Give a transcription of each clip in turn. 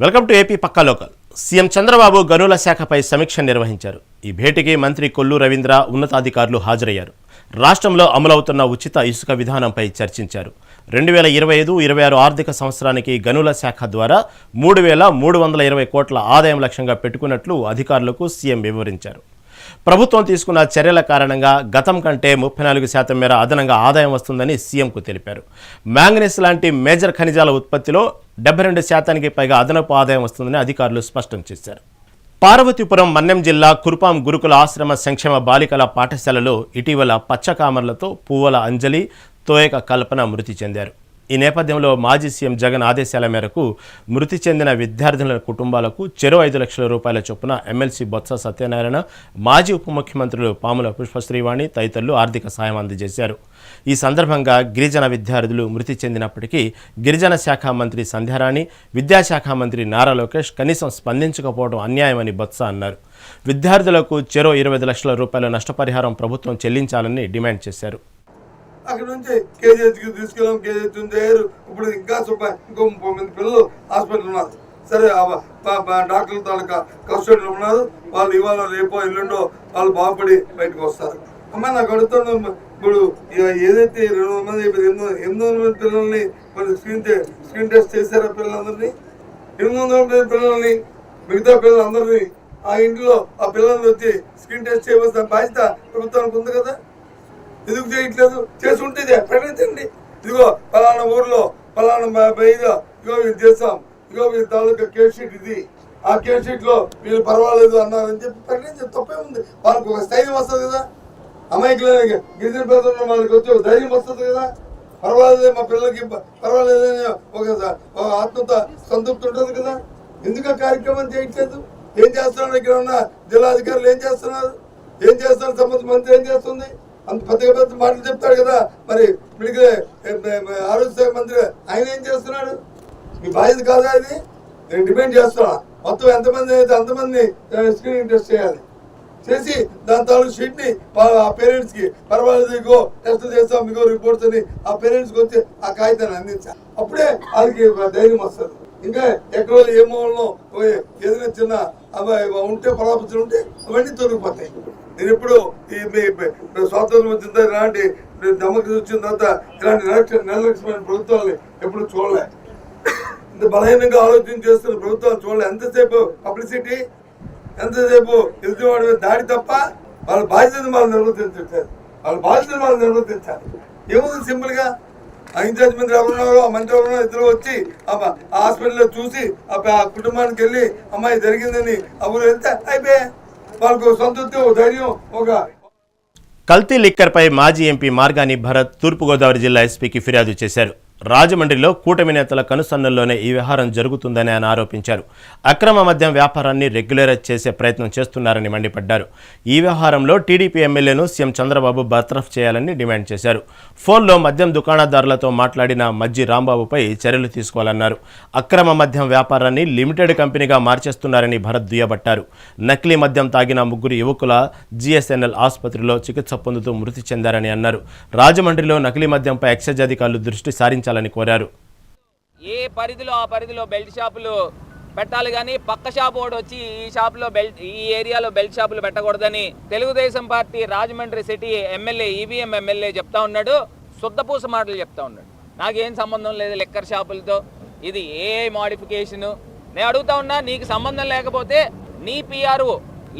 Welcome to AP పక్కా local. CM Chandrababu గనుల శాఖపై సమీక్ష నిర్వహించారు. ఈ భేటీకి మంత్రి కొల్లు రవీంద్ర ఉన్నతాధికారులు హాజరయ్యారు. రాష్ట్రంలో అమలవుతున్న ఉచిత ఇసుక విధానంపై చర్చించారు. రెండు వేల ఇరవై ఐదు ఇరవై ఆరు ఆర్థిక సంవత్సరానికి గనుల శాఖ ద్వారా మూడు వేల మూడు వందల ఇరవై కోట్ల ఆదాయం లక్ష్యంగా పెట్టుకున్నట్లు అధికారులకు సీఎం వివరించారు. ప్రభుత్వం తీసుకున్న చర్యల కారణంగా గతం కంటే ముప్పై నాలుగు శాతం మేర అదనంగా ఆదాయం వస్తుందని సీఎంకు తెలిపారు. మ్యాంగనీస్ లాంటి మేజర్ ఖనిజాల ఉత్పత్తిలో డెబ్బై రెండు శాతానికి పైగా అదనపు ఆదాయం వస్తుందని అధికారులు స్పష్టం చేశారు. పార్వతీపురం మన్యం జిల్లా కురుపాం గురుకుల ఆశ్రమ సంక్షేమ బాలికల పాఠశాలలో ఇటీవల పచ్చకామర్లతో పువ్వుల అంజలి తోయక కల్పన మృతి చెందారు. ఈ నేపథ్యంలో మాజీ సీఎం జగన్ ఆదేశాల మేరకు మృతి చెందిన విద్యార్థుల కుటుంబాలకు చెరో ఐదు లక్షల రూపాయల చొప్పున ఎమ్మెల్సీ బొత్స సత్యనారాయణ మాజీ ఉప ముఖ్యమంత్రులు పాముల పుష్పశ్రీవాణి తదితరులు ఆర్థిక సాయం అందజేశారు. ఈ సందర్భంగా గిరిజన విద్యార్థులు మృతి చెందినప్పటికీ గిరిజన శాఖ మంత్రి సంధ్యారాణి విద్యాశాఖ మంత్రి నారా లోకేష్ కనీసం స్పందించకపోవడం అన్యాయమని బొత్స అన్నారు. విద్యార్థులకు చెరో ఇరవై లక్షల రూపాయల నష్టపరిహారం ప్రభుత్వం చెల్లించాలని డిమాండ్ చేశారు. అక్కడ నుంచి కేజీహెచ్కి తీసుకెళ్ళాం కేజీహెచ్ చేయరు ఇప్పుడు ఇంకా సుబ్బ ఇంకో ముప్పై మంది పిల్లలు హాస్పిటల్ ఉన్నారు. సరే డాక్టర్ల తాలూకా కస్టడీలో ఉన్నారు. వాళ్ళు ఇవాళ రేపో ఎల్లుండో వాళ్ళు బాగుపడి బయటకు వస్తారు. అమ్మ నాకు అడుగుతున్న ఇప్పుడు ఏదైతే రెండు వందల మంది ఎనిమిది ఎనిమిది వందల మంది పిల్లల్ని మరి స్క్రీన్ స్క్రీన్ టెస్ట్ చేశారా పిల్లలందరినీ? ఎనిమిది వందల మంది పిల్లల్ని మిగతా పిల్లలందరినీ ఆ ఇంట్లో ఆ పిల్లల్ని వచ్చి స్క్రీన్ టెస్ట్ చేయవలసిన బాధ్యత ప్రభుత్వానికి ఉంది కదా? ఎందుకు చేయట్లేదు? చేసి ఉంటే ప్రకటించండి ఇదిగో పలానా ఊర్లో పలానా బ- బ- ఇదిగో ఇదిగో చేస్తాం ఇదిగో మీ తాలూకా కేర్ షీట్ ఇది. ఆ కేర్ షీట్లో వీళ్ళు పర్వాలేదు అన్నారని చెప్పి ప్రకటించే తప్పే ఉంది. వాళ్ళకి ఒక స్థైర్యం వస్తుంది కదా. అమాయకులు గిరిజన పేదలు వాళ్ళకి వచ్చి ఒక ధైర్యం వస్తుంది కదా. పర్వాలేదు మా పిల్లలకి పర్వాలేదని ఒక ఒక ఆత్మత సంతృప్తి ఉంటుంది కదా. ఎందుకు కార్యక్రమం చేయట్లేదు? ఏం చేస్తున్నారు? ఇక్కడ ఉన్న జిల్లా అధికారులు ఏం చేస్తున్నారు? ఏం చేస్తున్నారు? సంబంధ మంత్రి ఏం చేస్తుంది? అంత పెద్దగా పెద్ద మాటలు చెప్తాడు కదా. మరి మిడిగిరే ఆరోగ్య శాఖ మంత్రి ఆయన ఏం చేస్తున్నాడు? మీ బాధ్యత కాదా ఇది? నేను డిమాండ్ చేస్తున్నా. మొత్తం ఎంతమంది అయితే అంతమంది స్క్రీనింగ్ టెస్ట్ చేయాలి. చేసి దాని తాలూకు షీట్ని ఆ పేరెంట్స్కి పర్వాలేదు ఇగో టెస్ట్ చేస్తాం మీకు రిపోర్ట్స్ అని ఆ పేరెంట్స్కి వచ్చి ఆ కాగితాన్ని అందించాలి అప్పుడే వాళ్ళకి ధైర్యం వస్తుంది. ఇంకా ఎక్కడో ఏ మూలలో ఏదైనా చిన్న అవి ఉంటే పరాపతులు ఉంటే అవన్నీ తొలగిపోతాయి. నేను ఎప్పుడు ఈ మీ- స్వాతంత్రం వచ్చిన తర్వాత ఇలాంటి డెమోక్రసీ వచ్చిన తర్వాత ఇలాంటి నిర్లక్ష్యమైన ప్రభుత్వాలని ఎప్పుడు చూడలే. ఇంత బలహీనంగా ఆలోచన చేస్తున్న ప్రభుత్వాలు చూడలే. ఎంతసేపు పబ్లిసిటీ ఎంతసేపు ఎదుటివాడి మీద దాడి తప్ప వాళ్ళ బాధ్యతను వాళ్ళు నిర్వర్తించట్లేదు. వాళ్ళ బాధ్యతను వాళ్ళు నిర్వర్తించాలి. ఏముంది సింపుల్గా ఆ ఇన్ఛార్జ్ మంత్రి ఎవరున్నారో ఆ మంత్రి ఎవరున్నారో ఇద్దరు వచ్చి ఆ హాస్పిటల్లో చూసి ఆ ఆ కుటుంబానికి వెళ్ళి అమ్మాయి జరిగిందని ఆ వెళ్తే అయిపోయాయి. వాళ్ళకు సంతృప్తి ధైర్యం ఒక కల్తీ లిక్కర్పై మాజీ ఎంపీ మార్గాని భరత్ తూర్పుగోదావరి జిల్లా ఎస్పీకి ఫిర్యాదు చేశారు. రాజమండ్రిలో కూటమి నేతల కనుసన్నల్లోనే ఈ వ్యవహారం జరుగుతుందని ఆయన ఆరోపించారు. అక్రమ మద్యం వ్యాపారాన్ని రెగ్యులరైజ్ చేసే ప్రయత్నం చేస్తున్నారని మండిపడ్డారు. ఈ వ్యవహారంలో టీడీపీ ఎమ్మెల్యేను సీఎం చంద్రబాబు బర్తరఫ్ చేయాలని డిమాండ్ చేశారు. ఫోన్లో మద్యం దుకాణదారులతో మాట్లాడిన మజ్జి రాంబాబుపై చర్యలు తీసుకోవాలన్నారు. అక్రమ మద్యం వ్యాపారాన్ని లిమిటెడ్ కంపెనీగా మార్చేస్తున్నారని భరత్ దుయ్యబట్టారు. నకిలీ మద్యం తాగిన ముగ్గురు యువకుల జిఎస్ఎన్ఎల్ ఆసుపత్రిలో చికిత్స పొందుతూ మృతి చెందారని అన్నారు. రాజమండ్రిలో నకిలీ మద్యంపై ఎక్సైజ్ అధికారులు దృష్టి సారించారు. సారించాలని కోరారు. ఏ పరిధిలో ఆ పరిధిలో బెల్ట్ షాపులు పెట్టాలి కానీ పక్క షాప్ ఒకటి వచ్చి ఈ షాప్లో బెల్ట్ ఈ ఏరియాలో బెల్ట్ షాపులు పెట్టకూడదని Telugudesam party Rajahmundry city MLA EVM MLA చెప్తా ఉన్నాడు. శుద్ధపూస మాటలు చెప్తా ఉన్నాడు. నాకేం సంబంధం లేదు లెక్కర్ షాపులతో. ఇది ఏ మాడిఫికేషను. నేను అడుగుతా ఉన్నా నీకు సంబంధం లేకపోతే నీ పిఆర్ఓ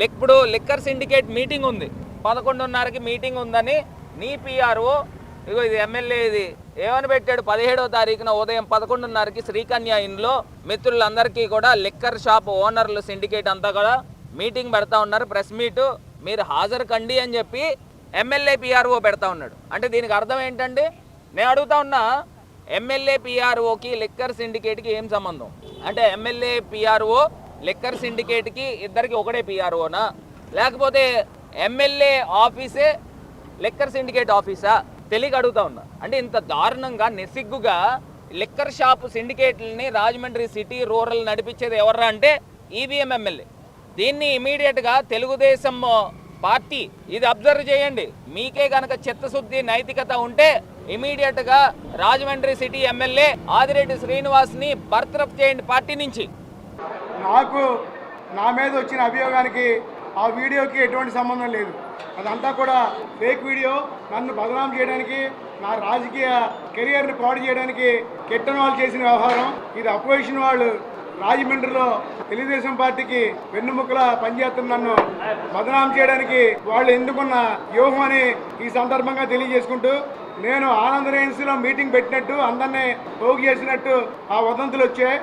ఇప్పుడు లిక్కర్ సిండికేట్ మీటింగ్ ఉంది. పదకొండున్నరకి మీటింగ్ ఉందని నీ పిఆర్ఓ ఇగో ఇది ఎమ్మెల్యే ఇది. ఏమని పెట్టాడు? పదిహేడవ తారీఖున ఉదయం పదకొండున్నరకి శ్రీకన్య ఇన్లో మిత్రులందరికీ కూడా లిక్కర్ షాప్ ఓనర్లు సిండికేట్ అంతా కూడా మీటింగ్ పెడతా ఉన్నారు. ప్రెస్ మీటు మీరు హాజరు కండి అని చెప్పి ఎమ్మెల్యే పిఆర్ఓ పెడతా ఉన్నాడు. అంటే దీనికి అర్థం ఏంటండి? నేను అడుగుతా ఉన్నా ఎమ్మెల్యే పిఆర్ఓకి లిక్కర్ సిండికేట్కి ఏం సంబంధం? అంటే ఎమ్మెల్యే పిఆర్ఓ లిక్కర్ సిండికేట్కి ఇద్దరికి ఒకటే పిఆర్ఓనా లేకపోతే ఎమ్మెల్యే ఆఫీసే లిక్కర్ సిండికేట్ ఆఫీసా తెలియక అడుగుతా ఉన్నా. అంటే ఇంత దారుణంగా నెసిగ్గుగా లిక్కర్ షాప్ సిండికేట్లని రాజమండ్రి సిటీ రూరల్ నడిపించేది ఎవర్రా అంటే ఈవీఎం ఎమ్మెల్యే. దీన్ని ఇమీడియట్గా తెలుగుదేశం పార్టీ ఇది అబ్జర్వ్ చేయండి. మీకే కనుక చిత్తశుద్ధి నైతికత ఉంటే ఇమీడియట్గా రాజమండ్రి సిటీ ఎమ్మెల్యే ఆదిరెడ్డి శ్రీనివాస్ని బర్తరఫ్ చేయండి పార్టీ నుంచి. నాకు నా మీద వచ్చిన అభియోగానికి ఆ వీడియోకి ఎటువంటి సంబంధం లేదు. అదంతా కూడా ఫేక్ వీడియో నన్ను బదనాం చేయడానికి నా రాజకీయ కెరియర్ని పాడు చేయడానికి కెట్టన్ వాళ్ళు చేసిన వ్యవహారం. ఇది అపోజిషన్ వాళ్ళు రాజమండ్రిలో తెలుగుదేశం పార్టీకి వెన్నుముక్కల పనిచేస్తున్న నన్ను బదనాం చేయడానికి వాళ్ళు ఎందుకున్న వ్యూహం అని ఈ సందర్భంగా తెలియజేసుకుంటూ నేను ఆనంద రేన్స్లో మీటింగ్ పెట్టినట్టు అందరినీ పోగు చేసినట్టు ఆ వదంతులు వచ్చాయి.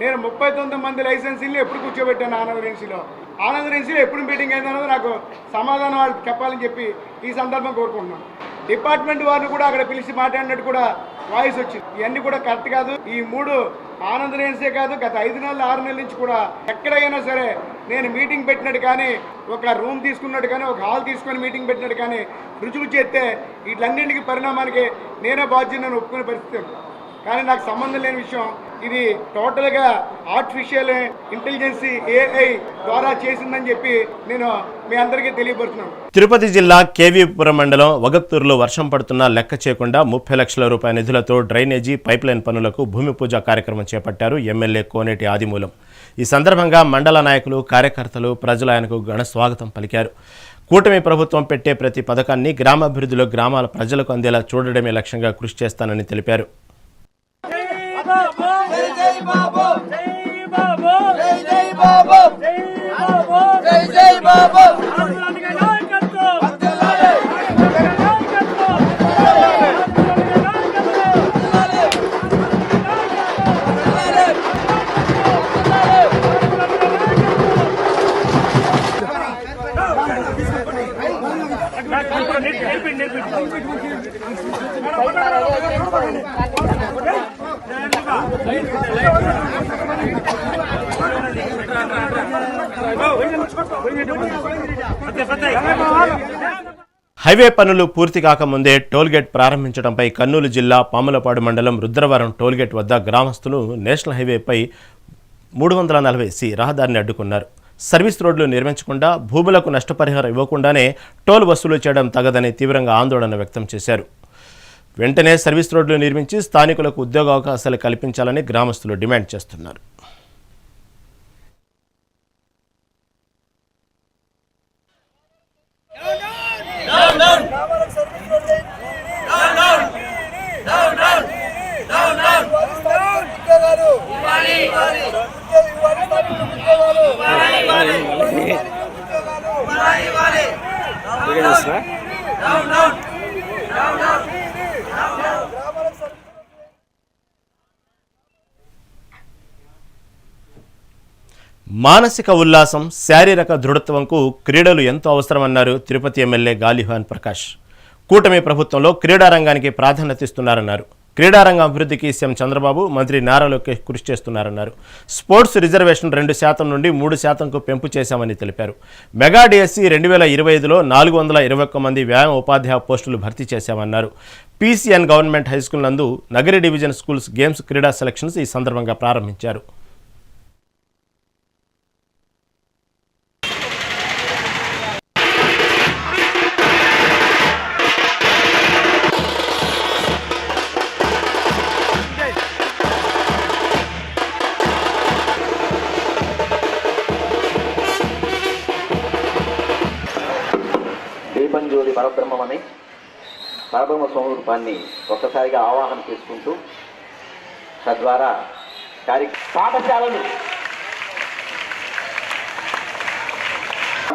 నేను ముప్పై తొమ్మిది మంది లైసెన్సీలు ఎప్పుడు కూర్చోబెట్టాను ఆనంద రేన్సీలో ఆనంద రేన్సీలో ఎప్పుడు మీటింగ్ అయిందన్నది నాకు సమాధానం వాళ్ళు చెప్పాలని చెప్పి ఈ సందర్భం కోరుకుంటున్నాను డిపార్ట్మెంట్ వారిని కూడా అక్కడ పిలిచి మాట్లాడినట్టు కూడా వాయిస్ వచ్చింది. ఇవన్నీ కూడా కరెక్ట్ కాదు. ఈ మూడు ఆనంద రేన్సే కాదు. గత ఐదు నెలలు ఆరు నెలల నుంచి కూడా ఎక్కడైనా సరే నేను మీటింగ్ పెట్టినట్టు కానీ ఒక రూమ్ తీసుకున్నట్టు కానీ ఒక హాల్ తీసుకొని మీటింగ్ పెట్టినట్టు కానీ రుజువు చేస్తే వీటన్నింటికి పరిణామానికి నేనే బాధ్యతను ఒప్పుకునే పరిస్థితి కానీ నాకు సంబంధం లేని విషయం ఇది టోటల్గా ఆర్టిఫిషియల్ ఇంటెలిజెన్సీ ఏఐ ద్వారా చేసిందని చెప్పి నేను మీ అందరికీ తెలియపరుతున్నాను తిరుపతి జిల్లా కేవీపురం మండలం వగత్తూరులో వర్షం పడుతున్నా లెక్క చేయకుండా ముప్పై లక్షల రూపాయల నిధులతో డ్రైనేజీ పైప్లైన్ పనులకు భూమి పూజ కార్యక్రమం చేపట్టారు ఎమ్మెల్యే కోనేటి ఆదిమూలం. ఈ సందర్భంగా మండల నాయకులు కార్యకర్తలు ప్రజలు ఆయనకు ఘన స్వాగతం పలికారు. కూటమి ప్రభుత్వం పెట్టే ప్రతి పథకాన్ని గ్రామాభివృద్ధిలో గ్రామాల ప్రజలకు అందేలా చూడడమే లక్ష్యంగా కృషి చేస్తానని తెలిపారు. బాబు. జై బాబు. జై జై బాబు. జై బాబు. జై జై బాబు. నేర్పిండి నేర్పిండి హైవే పనులు పూర్తి కాకముందే టోల్గేట్ ప్రారంభించడంపై కర్నూలు జిల్లా పాములపాడు మండలం రుద్రవరం టోల్గేట్ వద్ద గ్రామస్తులు నేషనల్ హైవేపై మూడు వందల నలభై సి రహదారిని అడ్డుకున్నారు. సర్వీస్ రోడ్లు నిర్మించకుండా భూములకు నష్టపరిహారం ఇవ్వకుండానే టోల్ వసూలు చేయడం తగదని తీవ్రంగా ఆందోళన వ్యక్తం చేశారు. వెంటనే సర్వీస్ రోడ్లు నిర్మించి స్థానికులకు ఉద్యోగ అవకాశాలు కల్పించాలని గ్రామస్తులు డిమాండ్ చేస్తున్నారు. మానసిక ఉల్లాసం శారీరక దృఢత్వంకు క్రీడలు ఎంతో అవసరమన్నారు తిరుపతి ఎమ్మెల్యే గాలిహాన్ ప్రకాష్. కూటమి ప్రభుత్వంలో క్రీడారంగానికి ప్రాధాన్యత ఇస్తున్నారన్నారు. క్రీడారంగ అభివృద్ధికి సీఎం చంద్రబాబు మంత్రి నారా లోకేష్ కృషి చేస్తున్నారన్నారు. స్పోర్ట్స్ రిజర్వేషన్ రెండు శాతం నుండి మూడు శాతంకు పెంపు చేశామని తెలిపారు. మెగా డిఎస్సి రెండు వేల ఇరవై ఐదులో నాలుగు వందల ఇరవై ఒక్క మంది వ్యాయామ ఉపాధ్యాయ పోస్టులు భర్తీ చేశామన్నారు. పీసీఎన్ గవర్నమెంట్ హై స్కూల్ నందు నగరి డివిజన్ స్కూల్స్ గేమ్స్ క్రీడా సెలక్షన్స్ ఈ సందర్భంగా ప్రారంభించారు. పరబ్రహ్మ స్వరూపాన్ని ఒక్కసారిగా ఆవాహన చేసుకుంటూ తద్వారా కార్య పాఠశాలలు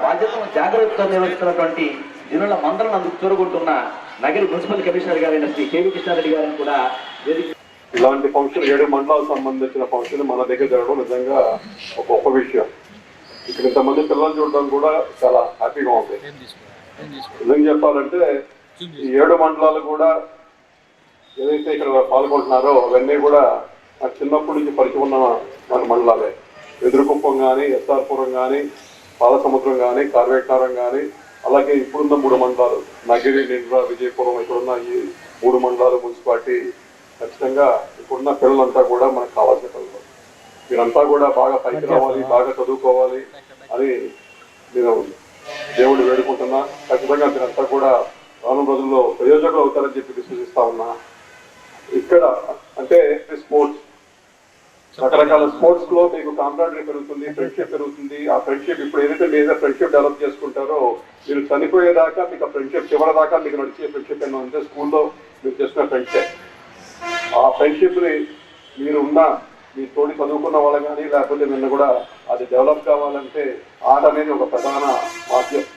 బాధ్యతను జాగ్రత్తతో నిర్వహిస్తున్నటువంటి జనుల మందలను అందుకు చూరగొంటున్న నగరి మున్సిపల్ కమిషనర్ గారైన శ్రీ కేవీ కృష్ణారెడ్డి గారిని కూడా వేదిక ఇలాంటి ఫంక్షన్ ఏడు మండలాలకు సంబంధించిన ఫంక్షన్ మన దగ్గర జరగడం నిజంగా ఒక గొప్ప విషయం. ఇక్కడ ఇంతమంది పిల్లలు చూడడం కూడా చాలా హ్యాపీగా ఉంది. నిజంగా చెప్పాలంటే ఈ ఏడు మండలాలు కూడా ఏదైతే ఇక్కడ పాల్గొంటున్నారో అవన్నీ కూడా నాకు చిన్నప్పటి నుంచి పరిచయం ఉన్న మన మండలాలే. ఎదురుకుప్పం కానీ ఎస్ఆర్పురం కానీ పాలసముద్రం కానీ కార్వేటారం కానీ అలాగే ఇప్పుడున్న మూడు మండలాలు. నగిరి నిండ్ర విజయపురం ఇక్కడున్న ఈ మూడు మండలాలు మున్సిపాలిటీ ఖచ్చితంగా ఇప్పుడున్న పిల్లలంతా కూడా మనకు కావాల్సిన పిల్లలు. మీరంతా కూడా బాగా పైకి రావాలి బాగా చదువుకోవాలి అని నేను దేవుడు వేడుకుంటున్నా. ఖచ్చితంగా మీరంతా కూడా రానున్న రోజుల్లో ప్రయోజకులు అవుతారని చెప్పి విశ్వసిస్తా ఉన్నా. ఇక్కడ అంటే స్పోర్ట్స్ రకరకాల స్పోర్ట్స్లో మీకు కాంప్రాడరీ పెరుగుతుంది ఫ్రెండ్షిప్ పెరుగుతుంది. ఆ ఫ్రెండ్షిప్ ఇప్పుడు ఏదైతే మీరు ఫ్రెండ్షిప్ డెవలప్ చేసుకుంటారో మీరు చనిపోయేదాకా మీకు ఆ ఫ్రెండ్షిప్ చివరి దాకా మీకు నడిచే ఫ్రెండ్షిప్ ఏమో అంటే స్కూల్లో మీరు చేసిన ఫ్రెండ్షిప్ ఆ ఫ్రెండ్షిప్ని మీరు ఉన్న మీ తోటి చదువుకున్న వాళ్ళు కానీ లేకపోతే నిన్న కూడా అది డెవలప్ కావాలంటే ఆట అనేది ఒక ప్రధాన మాధ్యమం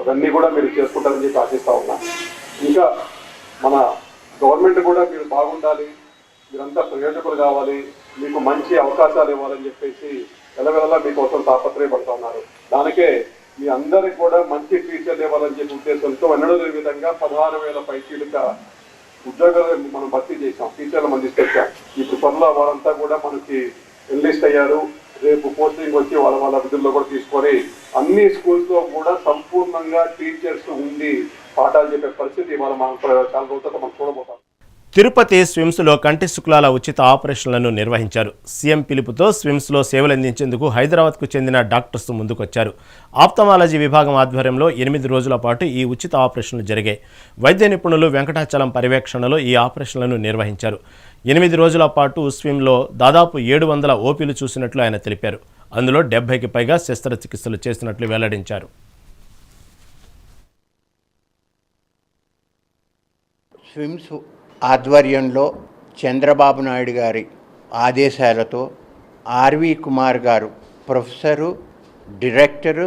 అవన్నీ కూడా మీరు చేసుకుంటారని చెప్పి ఆశిస్తా ఉన్నా. ఇంకా మన గవర్నమెంట్ కూడా మీరు బాగుండాలి మీరంతా ప్రయోజకులు కావాలి మీకు మంచి అవకాశాలు ఇవ్వాలని చెప్పేసి వెలవెలలా మీకోసం తాపత్రయపడుతూ ఉన్నారు. దానికే మీ అందరికి కూడా మంచి టీచర్లు ఇవ్వాలని చెప్పి ఉద్దేశంతో ఎన్నడూ లేని విధంగా పదహారు వేల పైచీలుక ఉద్యోగాలు మనం భర్తీ చేసాం టీచర్లు మనం తీసుకొచ్చాం ఇప్పుడు త్వరలో వారంతా కూడా మనకి ఎన్లిస్ట్ అయ్యారు. రేపు పోస్టింగ్ వచ్చి వాళ్ళ వాళ్ళ విధుల్లో కూడా తీసుకొని అన్ని స్కూల్స్ కూడా సంపూర్ణంగా టీచర్స్ ఉండి పాఠాలు చెప్పే పరిస్థితి ఇవాళ మనం చాలా రోజులతో మనం చూడబోతాం. తిరుపతి స్విమ్స్లో కంటి శుక్లాల ఉచిత ఆపరేషన్లను నిర్వహించారు. సీఎం పిలుపుతో స్విమ్స్లో సేవలందించేందుకు హైదరాబాద్కు చెందిన డాక్టర్స్ ముందుకొచ్చారు. ఆప్తమాలజీ విభాగం ఆధ్వర్యంలో ఎనిమిది రోజుల పాటు ఈ ఉచిత ఆపరేషన్లు జరిగాయి. వైద్య నిపుణులు వెంకటాచలం పర్యవేక్షణలో ఈ ఆపరేషన్లను నిర్వహించారు. ఎనిమిది రోజుల పాటు స్విమ్లో దాదాపు ఏడు వందల ఓపీలు చూసినట్లు ఆయన తెలిపారు. అందులో డెబ్బైకి పైగా శస్త్రచికిత్సలు చేసినట్లు వెల్లడించారు. స్విమ్స్ ఆధ్వర్యంలో చంద్రబాబు నాయుడు గారి ఆదేశాలతో RV Kumar Kumar professor director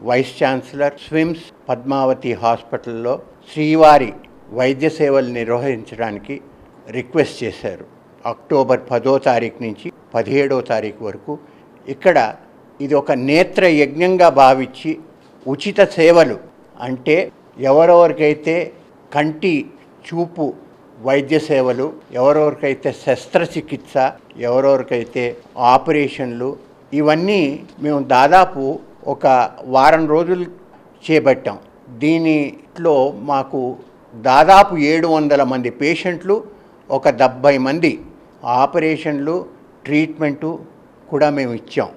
vice chancellor SVIMS Padmavati హాస్పిటల్లో శ్రీవారి వైద్య సేవలు నిర్వహించడానికి రిక్వెస్ట్ చేశారు. అక్టోబర్ పదో తారీఖు నుంచి పదిహేడో తారీఖు వరకు ఇక్కడ ఇది ఒక నేత్ర యజ్ఞంగా భావించి ఉచిత సేవలు అంటే ఎవరెవరికైతే కంటి చూపు వైద్య సేవలు ఎవరెవరికైతే శస్త్రచికిత్స ఎవరెవరికైతే ఆపరేషన్లు ఇవన్నీ మేము దాదాపు ఒక వారం రోజులు చేపట్టాం. దీనిలో మాకు దాదాపు ఏడు వందల మంది పేషెంట్లు ఒక డెబ్భై మంది ఆపరేషన్లు ట్రీట్మెంటు కూడా మేము ఇచ్చాం.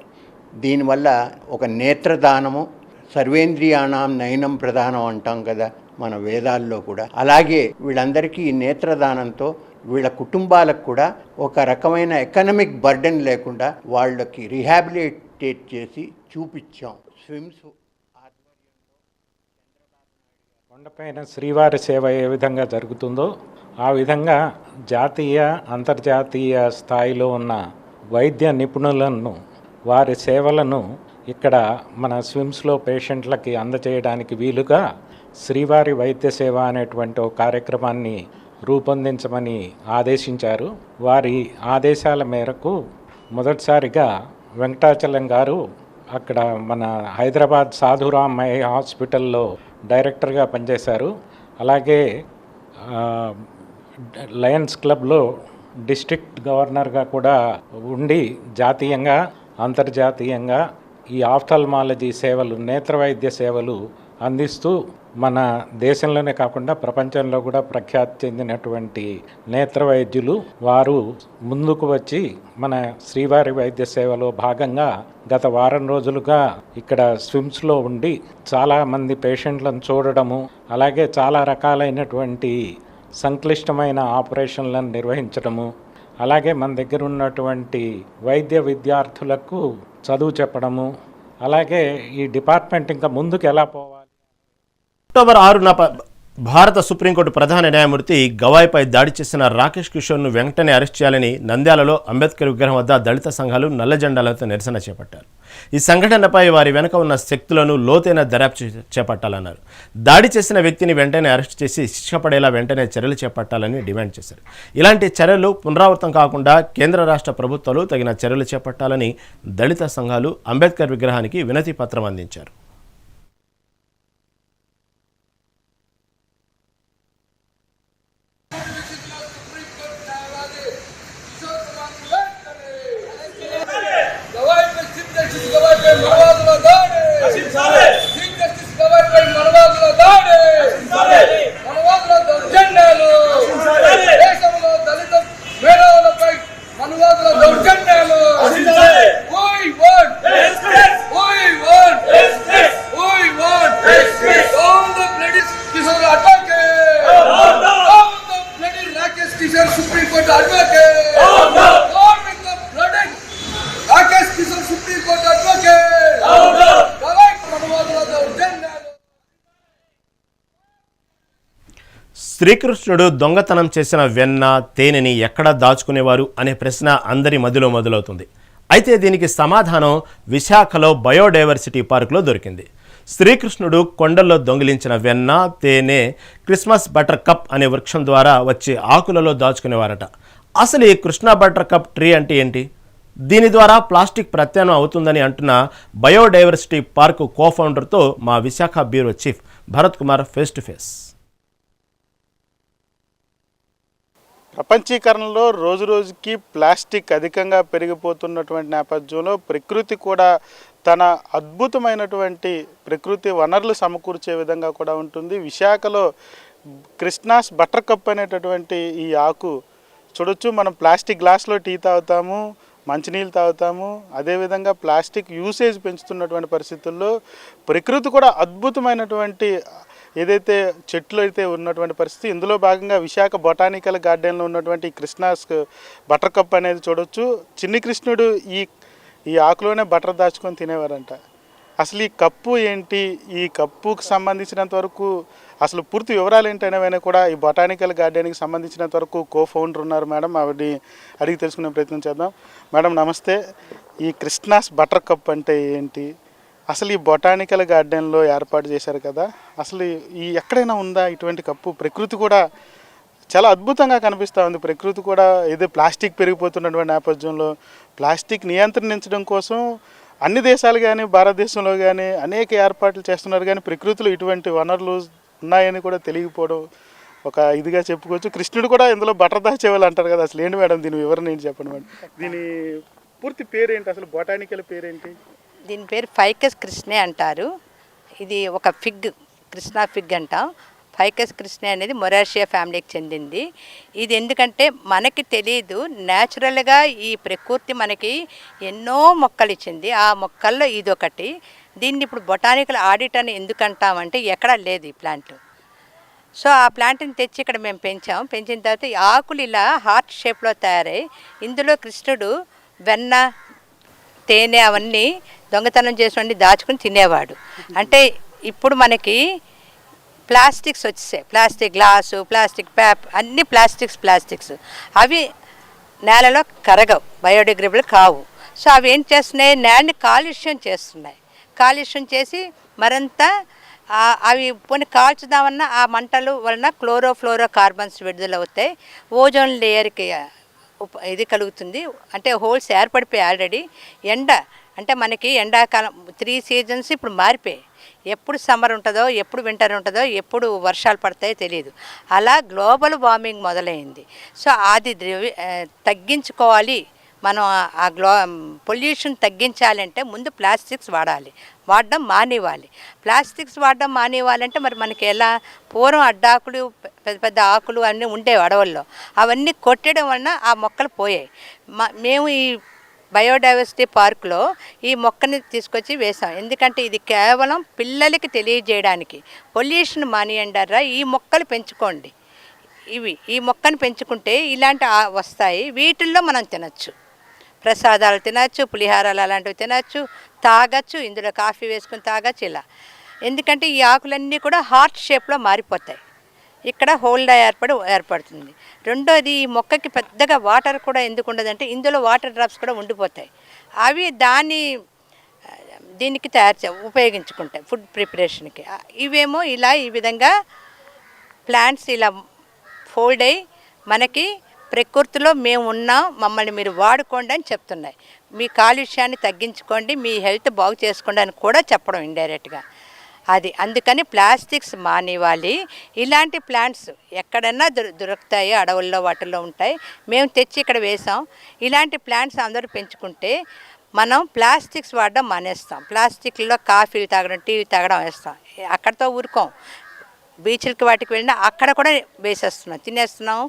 దీనివల్ల ఒక నేత్రదానము సర్వేంద్రియాణం నయనం ప్రధానం అంటాం కదా. మన వేదాల్లో కూడా. అలాగే వీళ్ళందరికీ ఈ నేత్రదానంతో వీళ్ళ కుటుంబాలకు కూడా ఒక రకమైన ఎకనమిక్ బర్డెన్ లేకుండా వాళ్ళకి రిహాబిలిటేట్ చేసి చూపించాం. స్విమ్స్ కొండపైన శ్రీవారి సేవ ఏ విధంగా జరుగుతుందో ఆ విధంగా జాతీయ అంతర్జాతీయ స్థాయిలో ఉన్న వైద్య నిపుణులను వారి సేవలను ఇక్కడ మన స్విమ్స్లో పేషెంట్లకి అందజేయడానికి వీలుగా శ్రీవారి వైద్య సేవ అనేటువంటి ఒక కార్యక్రమాన్ని రూపొందించమని ఆదేశించారు. వారి ఆదేశాల మేరకు మొదటిసారిగా వెంకటాచలం గారు అక్కడ మన హైదరాబాద్ సాధురామయ్య హాస్పిటల్లో డైరెక్టర్గా పనిచేశారు. అలాగే లయన్స్ క్లబ్లో డిస్ట్రిక్ట్ గవర్నర్గా కూడా ఉండి జాతీయంగా అంతర్జాతీయంగా ఈ ఆఫ్థల్మాలజీ సేవలు నేత్ర వైద్య సేవలు అందిస్తూ మన దేశంలోనే కాకుండా ప్రపంచంలో కూడా ప్రఖ్యాతి చెందినటువంటి నేత్ర వైద్యులు వారు ముందుకు వచ్చి మన శ్రీవారి వైద్య సేవలో భాగంగా గత వారం రోజులుగా ఇక్కడ స్విమ్స్లో ఉండి చాలామంది పేషెంట్లను చూడడము అలాగే చాలా రకాలైనటువంటి సంక్లిష్టమైన ఆపరేషన్లను నిర్వహించడము అలాగే మన దగ్గర ఉన్నటువంటి వైద్య విద్యార్థులకు చదువు చెప్పడము అలాగే ఈ డిపార్ట్మెంట్ ఇంకా ముందుకు ఎలా పోవాలి అక్టోబర్ ఆరున భారత సుప్రీంకోర్టు ప్రధాన న్యాయమూర్తి గవాయ్పై దాడి చేసిన రాకేష్ కిషోర్ను వెంటనే అరెస్ట్ చేయాలని నంద్యాలలో అంబేద్కర్ విగ్రహం వద్ద దళిత సంఘాలు నల్ల జెండాలతో నిరసన చేపట్టారు. ఈ సంఘటనపై వారి వెనుక ఉన్న శక్తులను లోతైన దర్యాప్తు చేపట్టాలన్నారు. దాడి చేసిన వ్యక్తిని వెంటనే అరెస్ట్ చేసి శిక్ష పడేలా వెంటనే చర్యలు చేపట్టాలని డిమాండ్ చేశారు. ఇలాంటి చర్యలు పునరావృతం కాకుండా కేంద్ర రాష్ట్ర ప్రభుత్వాలు తగిన చర్యలు చేపట్టాలని దళిత సంఘాలు అంబేద్కర్ విగ్రహానికి వినతి పత్రం అందించారు. శ్రీకృష్ణుడు దొంగతనం చేసిన వెన్న తేనెని ఎక్కడ దాచుకునేవారు అనే ప్రశ్న అందరి మదిలో మొదలవుతుంది. అయితే దీనికి సమాధానం విశాఖలో బయోడైవర్సిటీ పార్కులో దొరికింది. శ్రీకృష్ణుడు కొండల్లో దొంగిలించిన వెన్న తేనె క్రిస్మస్ బటర్ కప్ అనే వృక్షం ద్వారా వచ్చే ఆకులలో దాచుకునేవారట. అసలు ఈ కృష్ణ బటర్ కప్ ట్రీ అంటే ఏంటి? దీని ద్వారా ప్లాస్టిక్ ప్రత్యామ్నం అవుతుందని అంటున్న బయోడైవర్సిటీ పార్క్ కోఫౌండర్తో మా Visakha bureau chief Bharat Kumar face to face. ప్రపంచీకరణలో రోజు రోజుకి ప్లాస్టిక్ అధికంగా పెరిగిపోతున్నటువంటి నేపథ్యంలో ప్రకృతి కూడా తన అద్భుతమైనటువంటి ప్రకృతి వనరులు సమకూర్చే విధంగా కూడా ఉంటుంది. విశాఖలో కృష్ణాస్ బటర్ కప్ అనేటటువంటి ఈ ఆకు చూడొచ్చు. మనం ప్లాస్టిక్ గ్లాస్లో టీ తాగుతాము మంచినీళ్ళు తాగుతాము. అదేవిధంగా ప్లాస్టిక్ యూసేజ్ పెంచుతున్నటువంటి పరిస్థితుల్లో ప్రకృతి కూడా అద్భుతమైనటువంటి ఏదైతే చెట్లు అయితే ఉన్నటువంటి పరిస్థితి ఇందులో భాగంగా విశాఖ బొటానికల్ గార్డెన్లో ఉన్నటువంటి కృష్ణాస్ బటర్ కప్ అనేది చూడొచ్చు. చిన్ని కృష్ణుడు ఈ ఈ ఆకులోనే బటర్ దాచుకొని తినేవారంట. అసలు ఈ కప్పు ఏంటి? ఈ కప్పుకు సంబంధించినంత వరకు అసలు పూర్తి వివరాలు ఏంటనేవైనా కూడా ఈ బొటానికల్ గార్డెన్కి సంబంధించినంత వరకు కో ఫౌండర్ ఉన్నారు మేడం. ఆవిడని అడిగి తెలుసుకునే ప్రయత్నం చేద్దాం. మేడం నమస్తే. ఈ కృష్ణాస్ బటర్ కప్ అంటే ఏంటి? అసలు ఈ బొటానికల్ గార్డెన్లో ఏర్పాటు చేశారు కదా అసలు ఈ ఎక్కడైనా ఉందా ఇటువంటి కప్పు? ప్రకృతి కూడా చాలా అద్భుతంగా కనిపిస్తూ ఉంది. ప్రకృతి కూడా ఏదో ప్లాస్టిక్ పెరిగిపోతున్నటువంటి నేపథ్యంలో ప్లాస్టిక్ నియంత్రించడం కోసం అన్ని దేశాలు కానీ భారతదేశంలో కానీ అనేక ఏర్పాట్లు చేస్తున్నారు. కానీ ప్రకృతిలో ఇటువంటి వనరులు ఉన్నాయని కూడా తెలియకపోవడం ఒక ఇదిగా చెప్పుకోవచ్చు. కృష్ణుడు కూడా ఇందులో బటర్ దాచేవాళ్ళు అంటారు కదా అసలు ఏంటి మేడం దీని వివరణ ఏంటి చెప్పండి మేడం? దీని పూర్తి పేరేంటి? అసలు బొటానికల్ పేరేంటి? దీని పేరు ఫైకస్ కృష్ణే అంటారు. ఇది ఒక ఫిగ్ కృష్ణా ఫిగ్ అంటాం. ఫైకస్ కృష్ణే అనేది మొరాషియా ఫ్యామిలీకి చెందింది. ఇది ఎందుకంటే మనకి తెలియదు న్యాచురల్గా ఈ ప్రకృతి మనకి ఎన్నో మొక్కలు ఇచ్చింది. ఆ మొక్కల్లో ఇది ఒకటి దీన్ని ఇప్పుడు బొటానికల్ ఆడిట్ అని ఎందుకంటామంటే ఎక్కడా లేదు ఈ ప్లాంట్. సో ఆ ప్లాంట్ని తెచ్చి ఇక్కడ మేము పెంచాం. పెంచిన తర్వాత ఈ ఆకులు ఇలా హార్ట్ షేప్లో తయారై ఇందులో కృష్ణుడు వెన్న తేనె అవన్నీ దొంగతనం చేసి దాచుకుని తినేవాడు. అంటే ఇప్పుడు మనకి ప్లాస్టిక్స్ వచ్చేసాయి. ప్లాస్టిక్ గ్లాసు ప్లాస్టిక్ ప్యాప్ అన్ని ప్లాస్టిక్స్ ప్లాస్టిక్స్. అవి నేలలో కరగవు. బయోడిగ్రేడబుల్ కావు. సో అవి ఏం చేస్తున్నాయి? నేలని కాలుష్యం చేస్తున్నాయి. కాలుష్యం చేసి మరింత అవి పోనీ కాల్చుదామన్నా ఆ మంటలు వలన క్లోరో ఫ్లోరో కార్బన్స్ విడుదల అవుతాయి ఓజోన్ లేయర్కి ఇది కలుగుతుంది. అంటే హోల్స్ ఏర్పడిపోయాయి ఆల్రెడీ ఎండ అంటే మనకి ఎండాకాలం త్రీ సీజన్స్ ఇప్పుడు మారిపోయాయి. ఎప్పుడు సమ్మర్ ఉంటుందో ఎప్పుడు వింటర్ ఉంటుందో ఎప్పుడు వర్షాలు పడతాయో తెలియదు అలా గ్లోబల్ వార్మింగ్ మొదలైంది. సో అది ద్రవ్య తగ్గించుకోవాలి. మనం ఆ- గ్లో పొల్యూషన్ తగ్గించాలంటే ముందు ప్లాస్టిక్స్ వాడాలి. వాడడం మానేవాలి. ప్లాస్టిక్స్ వాడడం మానేవాలంటే మరి మనకి ఎలా పూర్వం అడ్డాకులు పెద్ద పెద్ద ఆకులు అన్నీ ఉండేవి అడవుల్లో. అవన్నీ కొట్టడం వలన ఆ మొక్కలు పోయాయి. మేము ఈ బయోడైవర్సిటీ పార్క్లో ఈ మొక్కని తీసుకొచ్చి వేసాం. ఎందుకంటే ఇది కేవలం పిల్లలకి తెలియజేయడానికి. పొల్యూషన్ మానియండారా ఈ మొక్కలు పెంచుకోండి. ఇవి ఈ మొక్కను పెంచుకుంటే ఇలాంటి వస్తాయి. వీటిల్లో మనం తినచ్చు. ప్రసాదాలు తినచ్చు పులిహారాలు అలాంటివి తినచ్చు తాగచ్చు ఇందులో కాఫీ వేసుకుని తాగచ్చు ఇలా. ఎందుకంటే ఈ ఆకులన్నీ కూడా హార్ట్ షేప్లో మారిపోతాయి. ఇక్కడ హోల్డా ఏర్పడి ఏర్పడుతుంది. రెండోది ఈ మొక్కకి పెద్దగా వాటర్ కూడా ఎందుకు ఉండదంటే ఇందులో వాటర్ డ్రాప్స్ కూడా ఉండిపోతాయి. అవి దాన్ని దీనికి తయారు చే ఉపయోగించుకుంటాయి ఫుడ్ ప్రిపరేషన్కి. ఇవేమో ఇలా ఈ విధంగా ప్లాంట్స్ ఇలా ఫోల్డ్ అయ్యి మనకి ప్రకృతిలో మేము ఉన్నాం మమ్మల్ని మీరు వాడుకోండి అని చెప్తున్నాయి. మీ కాలుష్యాన్ని తగ్గించుకోండి మీ హెల్త్ బాగు చేసుకోండి అని కూడా చెప్పడం ఇండైరెక్ట్గా. అది అందుకని ప్లాస్టిక్స్ మానివ్వాలి ఇలాంటి ప్లాంట్స్ ఎక్కడన్నా దొరు దొరుకుతాయి అడవుల్లో వాటిల్లో ఉంటాయి. మేము తెచ్చి ఇక్కడ వేసాం. ఇలాంటి ప్లాంట్స్ అందరూ పెంచుకుంటే మనం ప్లాస్టిక్స్ వాడడం మానేస్తాం. ప్లాస్టిక్లో కాఫీలు తాగడం టీలు తాగడం వేస్తాం. అక్కడితో ఊరుకోం. బీచ్లకి వాటికి వెళ్ళినా అక్కడ కూడా వేసేస్తున్నాం. తినేస్తున్నాం.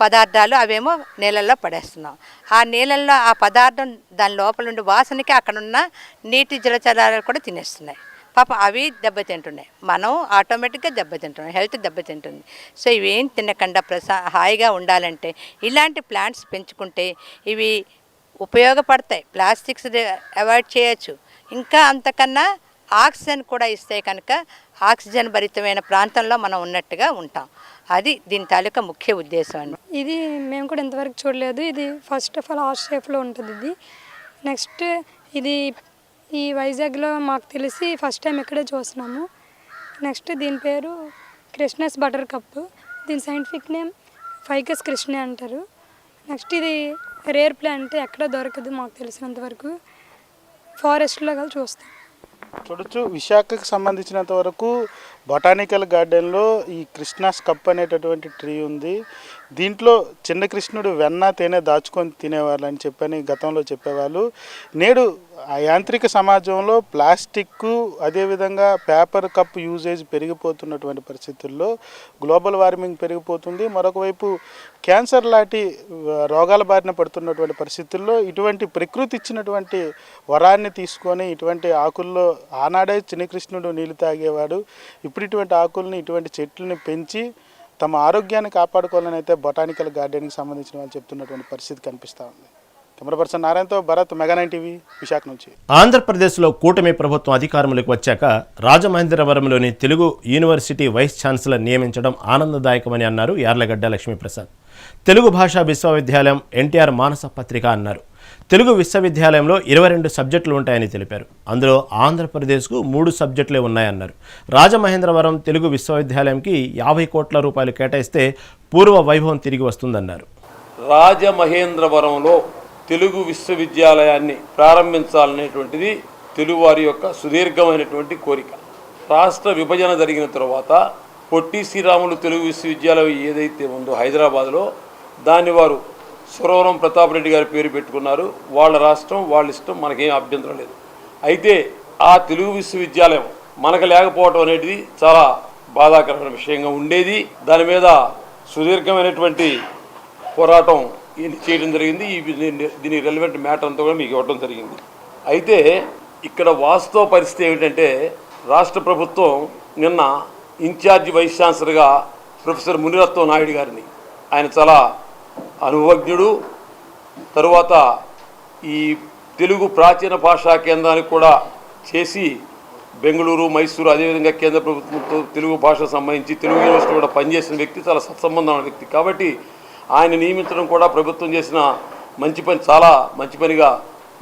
పదార్థాలు అవేమో నీళ్ళల్లో పడేస్తున్నాం. ఆ నీళ్ళల్లో ఆ పదార్థం దాని లోపల ఉండి వాసనకి అక్కడ ఉన్న నీటి జలచరాలు కూడా తినేస్తున్నాయి. పాపం అవి దెబ్బతింటున్నాయి. మనం ఆటోమేటిక్గా దెబ్బతింటున్నాం. హెల్త్ దెబ్బతింటుంది. సో ఇవేం తినకుండా ప్రసా హాయిగా ఉండాలంటే ఇలాంటి ప్లాంట్స్ పెంచుకుంటే ఇవి ఉపయోగపడతాయి. ప్లాస్టిక్స్ అవాయిడ్ చేయొచ్చు. ఇంకా అంతకన్నా ఆక్సిజన్ కూడా ఇస్తే కనుక ఆక్సిజన్ భరితమైన ప్రాంతంలో మనం ఉన్నట్టుగా ఉంటాం. అది దీని తాలూకా ముఖ్య ఉద్దేశం అండి. ఇది మేము కూడా ఇంతవరకు చూడలేదు. ఇది ఫస్ట్ ఆఫ్ ఆల్ ఆర్ షేప్లో ఉంటుంది ఇది. నెక్స్ట్ ఇది ఈ వైజాగ్లో మాకు తెలిసి ఫస్ట్ టైం ఇక్కడే చూస్తున్నాము. నెక్స్ట్ దీని పేరు కృష్ణస్ బటర్ కప్. దీని సైంటిఫిక్ నేమ్ ఫైకస్ కృష్ణ అంటారు. నెక్స్ట్ ఇది రేర్ ప్లాంట్ ఎక్కడ దొరకదు మాకు తెలిసినంత వరకు. ఫారెస్ట్లో కలిసి చూస్తాం. చూడొచ్చు. విశాఖకు సంబంధించినంత వరకు బొటానికల్ గార్డెన్లో ఈ కృష్ణాస్ కప్ అనేటటువంటి ట్రీ ఉంది. దీంట్లో చిన్న కృష్ణుడు వెన్న తేనె దాచుకొని తినేవాళ్ళు అని చెప్పని గతంలో చెప్పేవాళ్ళు. నేడు ఆ యాంత్రిక సమాజంలో ప్లాస్టిక్ అదేవిధంగా పేపర్ కప్ యూజేజ్ పెరిగిపోతున్నటువంటి పరిస్థితుల్లో గ్లోబల్ వార్మింగ్ పెరిగిపోతుంది. మరొకవైపు క్యాన్సర్ లాంటి రోగాల బారిన పడుతున్నటువంటి పరిస్థితుల్లో ఇటువంటి ప్రకృతి ఇచ్చినటువంటి వరాన్ని తీసుకొని ఇటువంటి ఆకుల్లో ఆనాడే చిన్నకృష్ణుడు నీళ్ళు తాగేవాడు. ఇప్పుడు ఇటువంటి ఆకుల్ని ఇటువంటి చెట్లని పెంచి తమ ఆరోగ్యాన్ని కాపాడుకోవాలని అయితే బొటానికల్ గార్డెన్కి సంబంధించిన వాళ్ళు చెప్తున్నటువంటి పరిస్థితి కనిపిస్తూ ఉంది. కెమెరా పర్సన్ నారాయణతో భరత్ మెగానైన్ టీవీ విశాఖ నుంచి. ఆంధ్రప్రదేశ్లో కూటమి ప్రభుత్వం అధికారంలోకి వచ్చాక రాజమహేంద్రవరంలోని తెలుగు యూనివర్సిటీ వైస్ ఛాన్సలర్ నియమించడం ఆనందదాయకమని అన్నారు యార్లగడ్డ లక్ష్మీప్రసాద్. తెలుగు భాషా విశ్వవిద్యాలయం ఎన్టీఆర్ మానస పత్రిక అన్నారు. తెలుగు విశ్వవిద్యాలయంలో ఇరవై రెండు సబ్జెక్టులు ఉంటాయని తెలిపారు. అందులో ఆంధ్రప్రదేశ్కు మూడు సబ్జెక్టులే ఉన్నాయన్నారు. రాజమహేంద్రవరం తెలుగు విశ్వవిద్యాలయంకి యాభై కోట్ల రూపాయలు కేటాయిస్తే పూర్వ వైభవం తిరిగి వస్తుందన్నారు. రాజమహేంద్రవరంలో తెలుగు విశ్వవిద్యాలయాన్ని ప్రారంభించాలనేటువంటిది తెలుగువారి యొక్క సుదీర్ఘమైనటువంటి కోరిక. రాష్ట్ర విభజన జరిగిన తర్వాత పొట్టి శ్రీరాములు తెలుగు విశ్వవిద్యాలయం ఏదైతే ఉందో హైదరాబాద్లో దాన్ని వారు సురవరం ప్రతాప్ రెడ్డి గారి పేరు పెట్టుకున్నారు. వాళ్ళ రాష్ట్రం వాళ్ళ ఇష్టం మనకేం అభ్యంతరం లేదు. అయితే ఆ తెలుగు విశ్వవిద్యాలయం మనకు లేకపోవడం అనేది చాలా బాధాకరమైన విషయంగా ఉండేది. దాని మీద సుదీర్ఘమైనటువంటి పోరాటం ఈయన చేయడం జరిగింది. ఈ దీని- రెలవెంట్ మ్యాటర్ అంతా కూడా మీకు ఇవ్వడం జరిగింది. అయితే ఇక్కడ వాస్తవ పరిస్థితి ఏమిటంటే రాష్ట్ర ప్రభుత్వం నిన్న ఇన్ఛార్జి వైస్ ఛాన్సలర్గా ప్రొఫెసర్ మునిరత్వం నాయుడు గారిని ఆయన చాలా అనుభవజ్ఞుడు తరువాత ఈ తెలుగు ప్రాచీన భాషా కేంద్రానికి కూడా చేసి బెంగళూరు మైసూరు అదేవిధంగా కేంద్ర ప్రభుత్వంతో తెలుగు భాషకు సంబంధించి తెలుగు యూనివర్సిటీ కూడా పనిచేసిన వ్యక్తి చాలా సత్సంబంధం ఉన్న వ్యక్తి. కాబట్టి ఆయన నియమించడం కూడా ప్రభుత్వం చేసిన మంచి పని చాలా మంచి పనిగా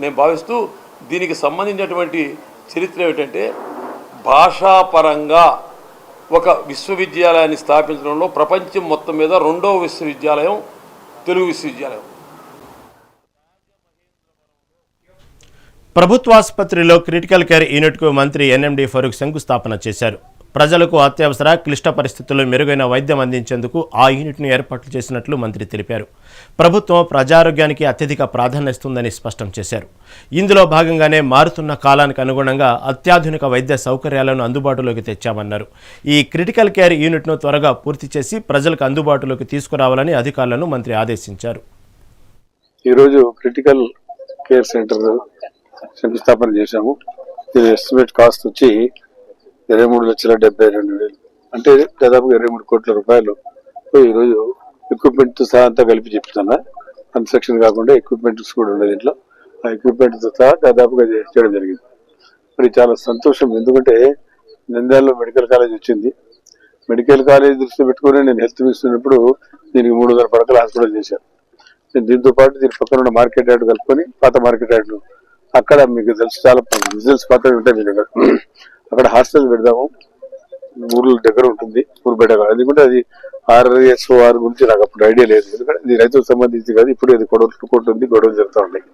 నేను భావిస్తూ దీనికి సంబంధించినటువంటి చరిత్ర ఏమిటంటే భాషాపరంగా ఒక విశ్వవిద్యాలయాన్ని స్థాపించడంలో ప్రపంచం మొత్తం మీద రెండవ విశ్వవిద్యాలయం తెలుగు విశ్వవిద్యాలయం. ప్రభుత్వాసుపత్రిలో క్రిటికల్ కేర్ యూనిట్కు మంత్రి ఎన్ఎండి ఫరూక్ శంకుస్థాపన చేశారు. ప్రజలకు అత్యవసర క్లిష్ట పరిస్థితుల్లో మెరుగైన వైద్యం అందించేందుకు ఆ యూనిట్ను ఏర్పాట్లు చేసినట్లు మంత్రి తెలిపారు. ప్రభుత్వం ప్రజారోగ్యానికి అత్యధిక ప్రాధాన్యమిస్తుందని స్పష్టం చేశారు. ఇందులో భాగంగానే మారుతున్న కాలానికి అనుగుణంగా అత్యాధునిక వైద్య సౌకర్యాలను అందుబాటులోకి తెచ్చామన్నారు. ఈ క్రిటికల్ కేర్ యూనిట్ను త్వరగా పూర్తి చేసి ప్రజలకు అందుబాటులోకి తీసుకురావాలని అధికారులను మంత్రి ఆదేశించారు. ఈరోజు క్రిటికల్ కేర్ సెంటర్ శంకుస్థాపన చేశాము. ఎస్టిమేట్ కాస్ట్ వచ్చి ఇరవై మూడు లక్షల డెబ్బై రెండు వేలు. అంటే దాదాపు ఇరవై మూడు కోట్ల రూపాయలు. ఈరోజు ఎక్విప్మెంట్ సహా అంతా కలిపి చెప్తున్నా. కన్స్ట్రక్షన్ కాకుండా ఎక్విప్మెంట్స్ కూడా ఉన్నాయి దీంట్లో. ఆ ఎక్విప్మెంట్ సహా దాదాపుగా చేయడం జరిగింది. మరి చాలా సంతోషం. ఎందుకంటే నంద్యాలలో మెడికల్ కాలేజ్ వచ్చింది. మెడికల్ కాలేజ్ దృష్టి పెట్టుకుని నేను హెల్త్ ఇస్తున్నప్పుడు దీనికి మూడు వందల పడకల హాస్పిటల్ చేశాను నేను దీంతో పాటు దీని పక్కన ఉన్న మార్కెట్ యార్డ్ కలుపుకొని పాత మార్కెట్ యార్డ్ అక్కడ మీకు తెలుసు చాలా రిజల్ట్స్ పాత్ర ఉంటాయి మీ దగ్గర. అక్కడ హాస్టల్ పెడదాము. ఊర్ల దగ్గర ఉంటుంది ఊరు ఎందుకంటే అది ఆర్ఎస్ఓఆర్ గురించి నాకు అప్పుడు ఐడియా లేదు. ఎందుకంటే ఇది రైతులకు సంబంధించి కాదు ఇప్పుడు ఇది గొడవలు కోర్టు ఉంది గొడవలు జరుగుతూ ఉన్నాయి.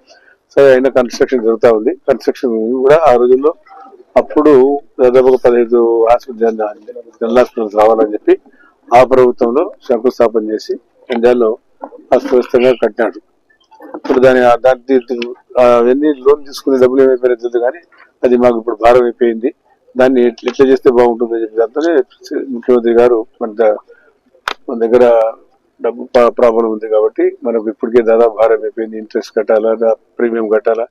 సరే అయినా కన్స్ట్రక్షన్ జరుగుతూ ఉంది. కన్స్ట్రక్షన్ కూడా ఆ రోజుల్లో అప్పుడు దాదాపు పదహైదు హాస్పిటల్ జనరల్ హాస్పిటల్స్ రావాలని చెప్పి ఆ ప్రభుత్వంలో శంకుస్థాపన చేసి ఇండియాలో అస్తవ్యస్తంగా కట్టినాడు ఇప్పుడు దాని దాని అవన్నీ లోన్ తీసుకునే డబ్బులు ఏమైపోయినా కానీ అది మాకు ఇప్పుడు భారం అయిపోయింది. దాన్ని ఎట్లా చేస్తే బాగుంటుందని చెప్పి దాంతోనే ముఖ్యమంత్రి గారు మన మన దగ్గర డబ్బు ప్రాబ్లం ఉంది కాబట్టి మనకు ఇప్పటికే దాదాపు భారం అయిపోయింది. ఇంట్రెస్ట్ కట్టాలా ప్రీమియం కట్టాలా